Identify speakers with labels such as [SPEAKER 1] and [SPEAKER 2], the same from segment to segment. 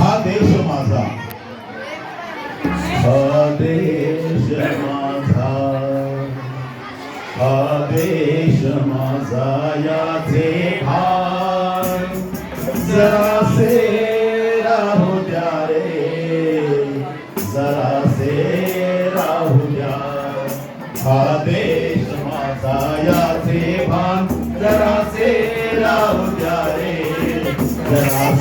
[SPEAKER 1] हा देश माझा. हा देश माझा. हा देश माझा याचे भान जरासे राहू द्या रे. जरासे राहू द्या. हा देश माझा याचे भान.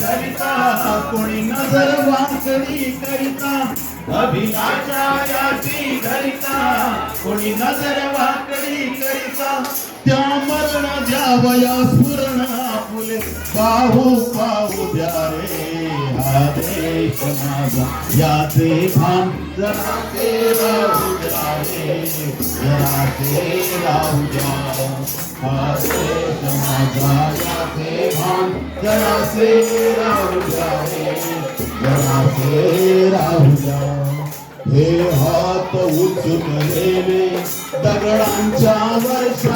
[SPEAKER 1] करिता कोणी नजर वाकडी करिता. अभिलाषाची करिता कोणी नजर वाकडी करिता. त्या मरण द्यावया स्फुरण आपुले. पाहू पाहू द्या भान जरा ते राहू द्या रे जरा ते राहू भान जरा राहू रे जरा राहू हे हात उचललेले दगडांच्या वर्षा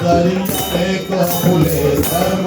[SPEAKER 1] तरी एक फुले धर्म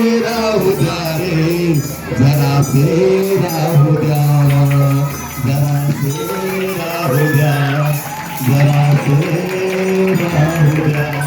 [SPEAKER 1] जरा से राहू द्या जरा से राहू द्या जरा से राहू द्या